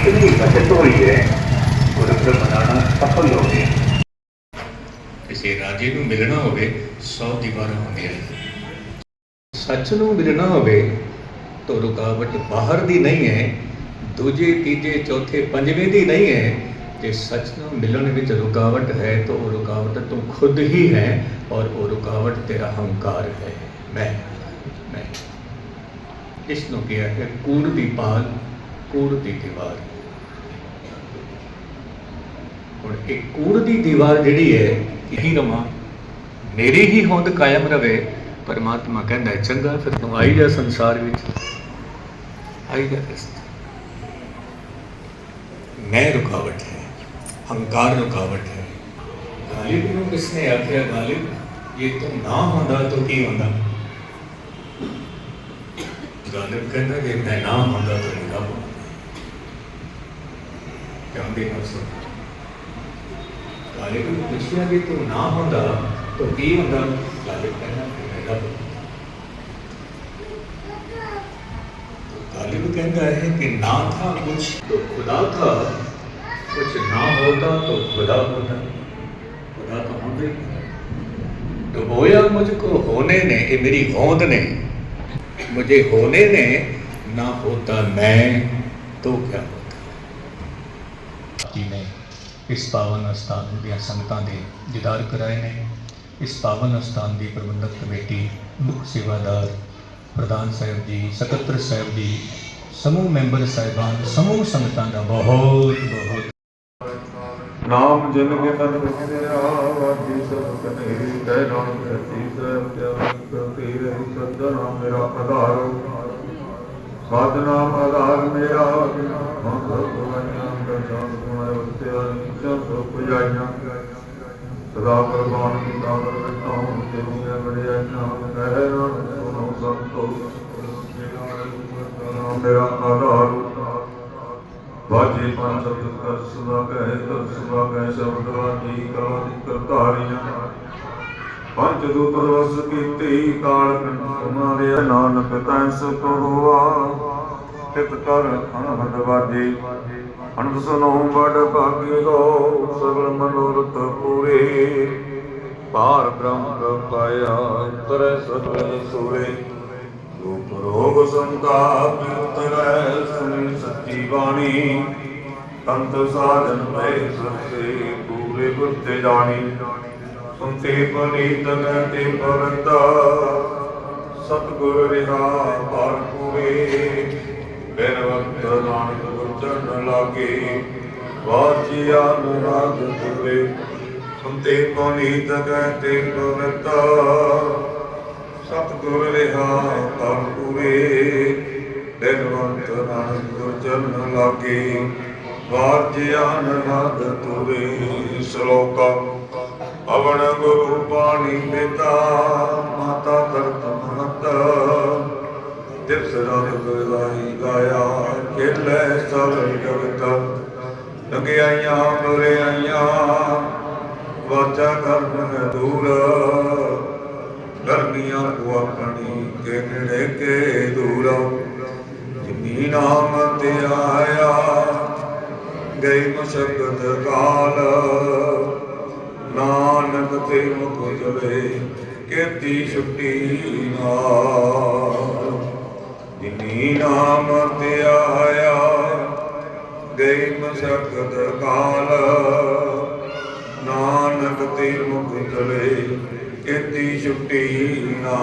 इतनी बचत हुई है गुरुकुल मनाना सफल हो गया ਕਿਸੇ ਰਾਜੇ ਨੂੰ ਮਿਲਣਾ ਹੋਵੇ 100 ਦੀਵਾਰਾਂ ਹੁੰਦੀਆਂ ਨੇ ਸੱਚ ਨੂੰ ਮਿਲਣਾ ਹੋਵੇ ਤਾਂ ਰੁਕਾਵਟ ਬਾਹਰ ਦੀ ਨਹੀਂ ਹੈ ਦੂਜੇ ਤੀਜੇ ਚੌਥੇ ਪੰਜਵੇਂ ਦੀ ਨਹੀਂ ਹੈ ਜੇ ਸੱਚ ਨੂੰ ਮਿਲਣ ਵਿੱਚ ਰੁਕਾਵਟ ਹੈ ਤਾਂ ਉਹ ਰੁਕਾਵਟ ਤੂੰ ਖੁਦ ਹੀ ਹੈ ਔਰ ਉਹ ਰੁਕਾਵਟ ਤੇਰਾ ਹੰਕਾਰ ਹੈ ਮੈਂ ਮੈਂ ਇਸ ਨੂੰ ਕਿਹਾ ਹੈ ਕੂੜ ਦੀ ਪਾਲ ਕੂੜ ਦੀ ਦੀਵਾਰ ਹੁਣ ਇਹ ਕੂੜ ਦੀ ਦੀਵਾਰ ਜਿਹੜੀ ਹੈ, ਇਹੀ ਰਮਾ। ਮੇਰੀ ਹੀ ਹੋਂਦ ਕਾਇਮ ਰਵੇ, ਪਰਮਾਤਮਾ ਕਹਿੰਦਾ ਚੰਗਾ, ਫਿਰ ਤੂੰ ਆਈ ਜਾ ਸੰਸਾਰ ਵਿੱਚ। ਆਈ ਜਾ ਇਸ ਮੈਂ ਰੁਕਾਵਟ ਹੈ, ਹੰਕਾਰ ਰੁਕਾਵਟ ਹੈ। ਗਾਲਿਬ ਨੂੰ ਕਿਸਨੇ ਆਖਿਆ, ਗਾਲਿਬ ਇਹ ਤੂੰ ਨਾ ਹੁੰਦਾ ਤਾਂ ਕੀ ਹੁੰਦਾ? ਗਾਲਿਬ ਕਹਿੰਦਾ ਕਿ ਮੈਂ ਨਾ ਹੁੰਦਾ ਤਾਂ ਨਹੀਂ ਰੱਬ ਕਹਿੰਦੇ ਨਾ ਸੋ ਗਾਲਿਬ ਨੂੰ ਪੁੱਛਿਆ ਕਿ ਤੂੰ ਨਾ ਹੁੰਦਾ ਤਾਂ ਕੀ ਹੁੰਦਾ ਗਾਲਿਬ ਕਹਿੰਦਾ ਕਿ ਮੈਂ ਰੱਬ गालिब कहता है कि ना था कुछ तो खुदा था कुछ ना होता तो खुदा होता खुदा तो होता ही डुबोया मुझको होने ने ये मेरी होंद ने मुझे होने ने ना होता मैं तो क्या होता जी ने ਇਸ ਪਾਵਨ ਅਸਥਾਨ ਦੀਆਂ ਸੰਗਤਾਂ ਦੇ ਦੀਦਾਰ ਕਰਾਏ ਨੇ। ਇਸ ਪਾਵਨ ਅਸਥਾਨ ਦੀ ਪ੍ਰਬੰਧਕ ਕਮੇਟੀ ਮੁੱਖ ਸੇਵਾਦਾਰ ਪ੍ਰਧਾਨ ਸਾਹਿਬ ਜੀ, ਸਕੱਤਰ ਸਾਹਿਬ ਜੀ, ਸਮੂਹ ਮੈਂਬਰ ਸਾਹਿਬਾਨ, ਸਮੂਹ ਸੰਗਤਾਂ ਦਾ ਬਹੁਤ ਬਹੁਤ ਨਾਮ ਜਿਨ ਕੇ ਤਨ ਵਿਖਿਆ ਵਾਜੀ ਸਭ ਕਨੇਰੀ ਤੈ ਨਾਮ ਧਰਤੀ ਸਭ ਪਿਆਰ ਕਰਤੀ ਰਹੀ ਸਦਾ ਨਾਮ ਮੇਰਾ ਆਧਾਰ। ਸਾਧ ਨਾਮ ਆਧਾਰ ਮੇਰਾ ਹਾਂ ਸਭ ਗੁਣਾਂ ਦਾ ਜਾਨ ਪੁਜਾਈਆਂ ਸਦਾ ਕੁਰਬਾਨ ਕੀ ਦਾਵਰ ਵਿਟਾਉ ਤੇਰੀਆਂ ਬੜਿਆ ਨਾਮ ਕਹਿ ਸੰਤੋ ਮੇਰਾ ਆਧਾਰ। ਵਾਜੇ ਪੰਜ ਕਰ ਸੁਨਾ ਕਹੇ ਤਰ ਸੁਨਾ ਕਹੇ, ਸ਼ਬਦ ਵਾਜੀ ਕਲਾ ਦੀ ਕਰਤਾਰੀਆਂ। ਪੰਜ ਦੂਤ ਵਸ ਕੀਤੀ, ਕਾਲ ਕੰਠ ਦੇ ਨਾਨਕ ਤੈ ਸੁਖ ਹੋਆ ਤਿਤ ਕਰ ਅਨਹਦ ਵਾਜੀ। ਅਨੰਦ ਸੁਨੋ ਬੜ ਭਾਗੀ ਮਨੋਰਥ ਪੂਰੇ। ਪਾਰ ਬ੍ਰਹਮ ਪਾਇਆ ਤਰੇ ਸਤਿ ਸੂਰੇ। ਰੂਪ ਰੋਗ ਸੰਤਾਪ ਉਤਰੈ, ਸੁਣੀ ਸੱਚੀ ਬਾਣੀ। ਤੰਤ ਸਾਧਨ ਮੈ ਸਸੇ ਪੂਰੇ ਗੁਰ ਤੇ ਜਾਣੀ। ਸੁਨਤੇ ਪਨੀਤ ਤੇ ਪਵੰਤਾ। ਸਤਗੁਰ ਰਿਹਾ ਪਾਰ ਪੂਰੇ। ਬੇਨਵੰਤ ਨਾਨਕ ਗੁਰ ਚਰਨ ਲਾਗੇ। ਵਾਚਿਆ ਅਨੁਰਾਗ ਪੂਰੇ ਸੁਨਤੇ ਪਨੀਤ ਤੇ ਪਵੰਤਾ ਸਤਿਗੁਰ ਰਿਹਾ ਤਨ ਪੂਰੇ ਦਿਨਵੰਤ ਨਾਨਕ ਗੁਰ ਚਰਨ ਲਾਗੇ। ਵਾਜਿਆਨ ਨਦ ਤੁਰੇ, ਸ਼ਲੋਕ ਅਵਣ ਗੁਰੂ ਪਾਣੀ ਪਿਤਾ ਮਾਤਾ ਧਰਤ ਮਹਤ। ਦਿਵਸ ਰਾਤ ਗਾਈ ਗਾਇਆ ਖੇਲੇ ਸਰਲ ਜਗਤ। ਲਗਿਆਈਆਂ ਬੁਰਿਆਈਆਂ ਵਾਚਾ ਕਰਨ ਦੂਰ। ਗਰਮੀਆਂ ਕੋ ਆਪਣੀ ਕੇ ਕੇ ਦੂਰ। ਜਿਨੀ ਨਾਮ ਤੇ ਆਇਆ, ਗਈ ਮੁਸ਼ਕਤ ਕਾਲ। ਨਾਨਕ ਤੇ ਮੁਖ ਜਵੇ ਕੀਤੀ ਛੁੱਟੀ ਨਾ ਜਿਨੀ ਨਾਮ ਤੇ ਆਇਆ, ਗਈ ਮੁਸ਼ਕਤ ਕਾਲ ਨਾਨਕ ਤੇ ਮੁਖ ਚਲੇ, ਕੀਤੀ ਛੁੱਟੀ ਨਾ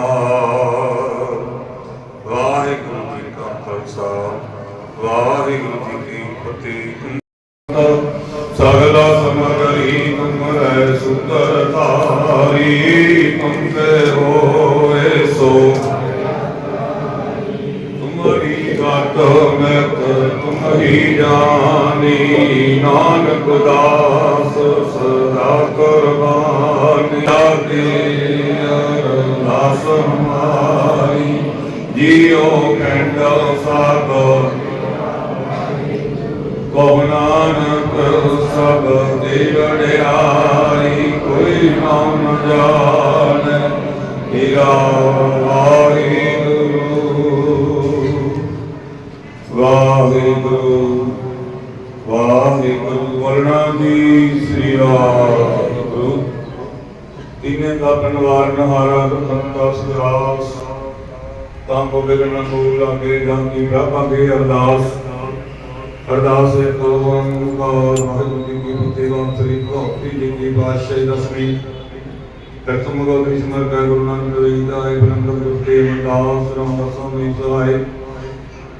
ਵਾਹਿਗੁਰੂ ਜੀ ਕਾ ਖਾਲਸਾ, ਵਾਹਿਗੁਰੂ ਜੀ ਕੀ ਫਤਿਹ। ਸਗਲਾ ਸਮਗਰੀ ਤੁਮਰੈ ਸੁੰਦਰ ਧਾਰੀ, ਤੁਮ ਹੋਏ ਸੋ ਤੁਮਰੀ ਗਤ ਮੈਂ ਜਾਨੀ ਨਾਨਕ ਦਾਸ ਸਦਾ ਕੁਰਬਾਨ। ਲਾਗੇ ਅਰਦਾਸ ਹਮਾਰੀ ਜੀਓ ਕੰਡ ਸਾਗੋ। ਕੋ ਨਾਨਕ ਸਭ ਦੇ ਕੋਈ ਨਾਮ ਜਾਣ। ਹੀਰਾ ਵਾਹਿਗੁਰੂ ਵਾਹਿਗੁਰੂ ਵਾਹਿਗੁਰੂ ਵਰਣਾ ਜੀ ਸ੍ਰੀ ਵਾਹਿਗੁਰੂ। ਤਿਨੇ ਦਾ ਪਨਵਾਰ ਨਹਾਰਾ ਦੁਖੰਤਾ ਸੁਰਾਸ ਤਾਂ ਕੋ ਬਿਗਨ ਮੂਲ ਲਾਗੇ ਜਾਂ ਕੀ ਅਰਦਾਸ। ਅਰਦਾਸ ਹੈ ਕੋ ਓੰਕਾਰ ਵਾਹਿਗੁਰੂ ਜੀ ਕੀ ਫਤਿਹ ਵਾਂ ਸ੍ਰੀ ਭਗਤੀ, ਜੀ ਕੀ ਬਾਦਸ਼ਾਹੀ ਦਸਵੀਂ। ਪ੍ਰਥਮ ਗੋਤਰੀ ਸਿਮਰ ਕੈ ਗੁਰੂ ਨਾਨਕ ਦੇਵ ਜੀ ਦਾ ਹੈ ਬਲੰਦ ਗੁਰਤੇ ਅਰਦਾਸ ਰਾਮਦਾਸੋਂ ਦੀ ਸਹਾਇ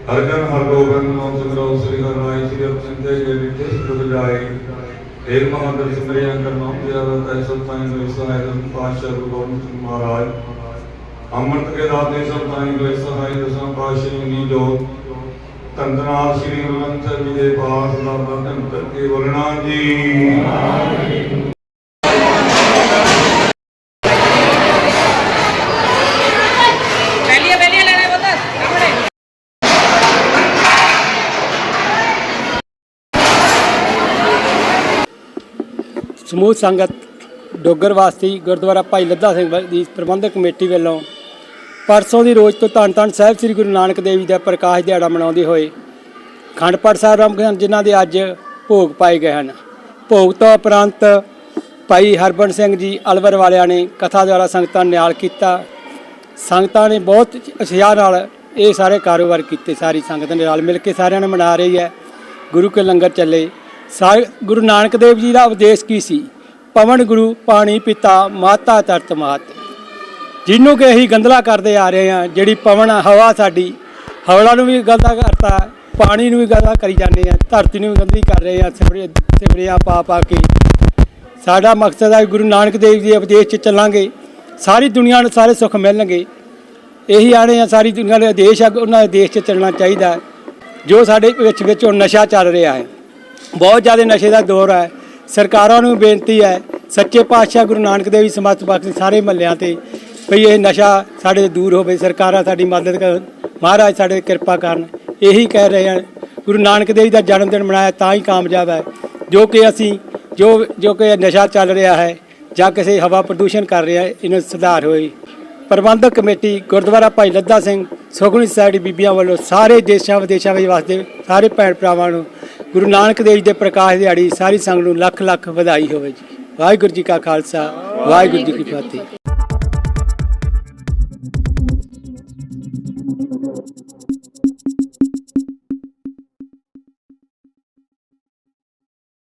ਹਰ ਜਨ ਹਰ ਗੋਬਿੰਦ ਨਾਮ ਸਿਮਰੋ ਸ੍ਰੀ ਹਰਿ ਰਾਇ ਸ੍ਰੀ ਅਪਚਿੰਤ ਜੈ ਵਿਟੇ ਸੁਖ ਜਾਏ ਏਕ ਮਹਾਦਰ ਸਿਮਰਿਆ ਕਰ ਨਾਮ ਦਿਆ ਤੈ ਸਭ ਤਾਈਂ ਲੋਇ ਸਹਾਇ ਦਮ ਪਾਸ਼ਾ ਗੁਰੂ ਗੋਬਿੰਦ ਸਿੰਘ ਮਹਾਰਾਜ ਅੰਮ੍ਰਿਤ ਕੇ ਦਾਤੇ ਸਭ ਤਾਈਂ ਲੋਇ ਸਹਾਇ ਦਸਾਂ ਪਾਸ਼ਾ ਨੀ ਜੋ ਤੰਦਨਾਥ ਸ੍ਰੀ ਗੁਰੂ ਗ੍ਰੰਥ ਸਾਹਿਬ ਜੀ ਦੇ ਪਾਠ ਦਾ ਸਮੂਹ ਸੰਗਤ ਡੋਗਰ ਵਾਸਤੀ ਗੁਰਦੁਆਰਾ ਭਾਈ ਲੱਦਾ ਸਿੰਘ ਦੀ ਪ੍ਰਬੰਧਕ ਕਮੇਟੀ ਵੱਲੋਂ ਪਰਸੋਂ ਦੀ ਰੋਜ਼ ਤੋਂ ਧੰਨ ਧੰਨ ਸਾਹਿਬ ਸ੍ਰੀ ਗੁਰੂ ਨਾਨਕ ਦੇਵ ਜੀ ਦਾ ਪ੍ਰਕਾਸ਼ ਦਿਹਾੜਾ ਮਨਾਉਂਦੇ ਹੋਏ ਖੰਡ ਪਾਠ ਸਾਹਿਬ ਰਾਮ ਹਨ, ਜਿਨ੍ਹਾਂ ਦੇ ਅੱਜ ਭੋਗ ਪਾਏ ਗਏ ਹਨ। ਭੋਗ ਤੋਂ ਉਪਰੰਤ ਭਾਈ ਹਰਬੰਸ ਸਿੰਘ ਜੀ ਅਲਵਰ ਵਾਲਿਆਂ ਨੇ ਕਥਾ ਦੁਆਰਾ ਸੰਗਤਾਂ ਨੂੰ ਨਿਹਾਲ ਕੀਤਾ। ਸੰਗਤਾਂ ਨੇ ਬਹੁਤ ਉਤਸ਼ਾਹ ਨਾਲ ਇਹ ਸਾਰੇ ਕਾਰੋਬਾਰ ਕੀਤੇ। ਸਾਰੀ ਸੰਗਤ ਨੇ ਰਲ ਮਿਲ ਕੇ ਸਾਰਿਆਂ ਨੇ ਮਨਾ ਰਹੀ ਹੈ। ਗੁਰੂ ਕੇ ਲੰਗਰ ਚੱਲੇ। ਸਾਰੇ ਗੁਰੂ ਨਾਨਕ ਦੇਵ ਜੀ ਦਾ ਉਪਦੇਸ਼ ਕੀ ਸੀ? ਪਵਨ ਗੁਰੂ, ਪਾਣੀ ਪਿਤਾ, ਮਾਤਾ ਤਰਤ ਮਾਤ। ਜਿਹਨੂੰ ਕਿ ਅਸੀਂ ਗੰਦਲਾ ਕਰਦੇ ਆ ਰਹੇ ਹਾਂ, ਜਿਹੜੀ ਪਵਨ, ਹਵਾ ਸਾਡੀ, ਹਵਲਾ ਨੂੰ ਵੀ ਗੰਦਾ ਕਰਤਾ, ਪਾਣੀ ਨੂੰ ਵੀ ਗੰਦਾ ਕਰੀ ਜਾਂਦੇ ਆ, ਧਰਤੀ ਨੂੰ ਵੀ ਗੰਦੀ ਕਰ ਰਹੇ ਆ ਸਿਵਰੇ ਸਿਵਰਿਆਂ ਪਾ ਪਾ ਕੇ। ਸਾਡਾ ਮਕਸਦ ਹੈ ਗੁਰੂ ਨਾਨਕ ਦੇਵ ਜੀ ਦੇ ਉਪਦੇਸ਼ 'ਚ ਚੱਲਾਂਗੇ। ਸਾਰੀ ਦੁਨੀਆ ਨੂੰ ਸਾਰੇ ਸੁੱਖ ਮਿਲਣਗੇ। ਇਹੀ ਆਣੇ ਆ, ਸਾਰੀ ਦੁਨੀਆ ਦੇ ਦੇਸ਼ ਆ ਉਹਨਾਂ ਦੇ ਦੇਸ਼ 'ਚ ਚੱਲਣਾ ਚਾਹੀਦਾ। ਜੋ ਸਾਡੇ ਵਿੱਚ ਵਿੱਚ ਹੁਣ ਨਸ਼ਾ ਚੱਲ ਰਿਹਾ ਹੈ। ਬਹੁਤ ਜ਼ਿਆਦਾ ਨਸ਼ੇ ਦਾ ਦੌਰ ਹੈ। ਸਰਕਾਰਾਂ ਨੂੰ ਬੇਨਤੀ ਹੈ, ਸੱਚੇ ਪਾਤਸ਼ਾਹ ਗੁਰੂ ਨਾਨਕ ਦੇਵ ਜੀ ਸਮਰਥ ਬਖਸ਼ ਸਾਰੇ ਮਹੱਲਿਆਂ ਤੇ ਭਈ ਇਹ ਨਸ਼ਾ ਸਾਡੇ ਤੋਂ ਦੂਰ ਹੋਵੇ। ਸਰਕਾਰਾਂ ਸਾਡੀ ਮਦਦ ਕਰਨ। ਮਹਾਰਾਜ ਸਾਡੇ ਕਿਰਪਾ ਕਰਨ। ਇਹੀ ਕਹਿ ਰਹੇ ਹਨ। ਗੁਰੂ ਨਾਨਕ ਦੇਵ ਜੀ ਦਾ ਜਨਮ ਦਿਨ ਮਨਾਇਆ ਤਾਂ ਹੀ ਕਾਮਯਾਬ ਹੈ। ਜੋ ਕਿ ਅਸੀਂ, ਜੋ ਜੋ ਕਿ ਨਸ਼ਾ ਚੱਲ ਰਿਹਾ ਹੈ ਜਾਂ ਕਿਸੇ ਹਵਾ ਪ੍ਰਦੂਸ਼ਣ ਕਰ ਰਿਹਾ ਹੈ, ਇਹਨਾਂ ਸੁਧਾਰ ਹੋਏ। ਪ੍ਰਬੰਧਕ ਕਮੇਟੀ ਗੁਰਦੁਆਰਾ ਭਾਈ ਲੱਦਾ ਸਿੰਘ, ਸੁਖਮਨੀ ਸੋਸਾਇਟੀ ਬੀਬੀਆਂ ਵੱਲੋਂ ਸਾਰੇ ਦੇਸ਼ਾਂ ਵਿਦੇਸ਼ਾਂ ਵਿੱਚ ਵਸਦੇ ਸਾਰੇ ਭੈਣ ਭਰਾਵਾਂ ਨੂੰ ਗੁਰੂ ਨਾਨਕ ਦੇਵ ਜੀ ਦੇ ਪ੍ਰਕਾਸ਼ ਦਿਹਾੜੀ ਸਾਰੀ ਸੰਗਤ ਨੂੰ ਲੱਖ ਲੱਖ ਵਧਾਈ ਹੋਵੇ ਜੀ। ਵਾਹਿਗੁਰੂ ਜੀ ਕਾ ਖਾਲਸਾ, ਵਾਹਿਗੁਰੂ ਜੀ ਕੀ ਫਤਿਹ।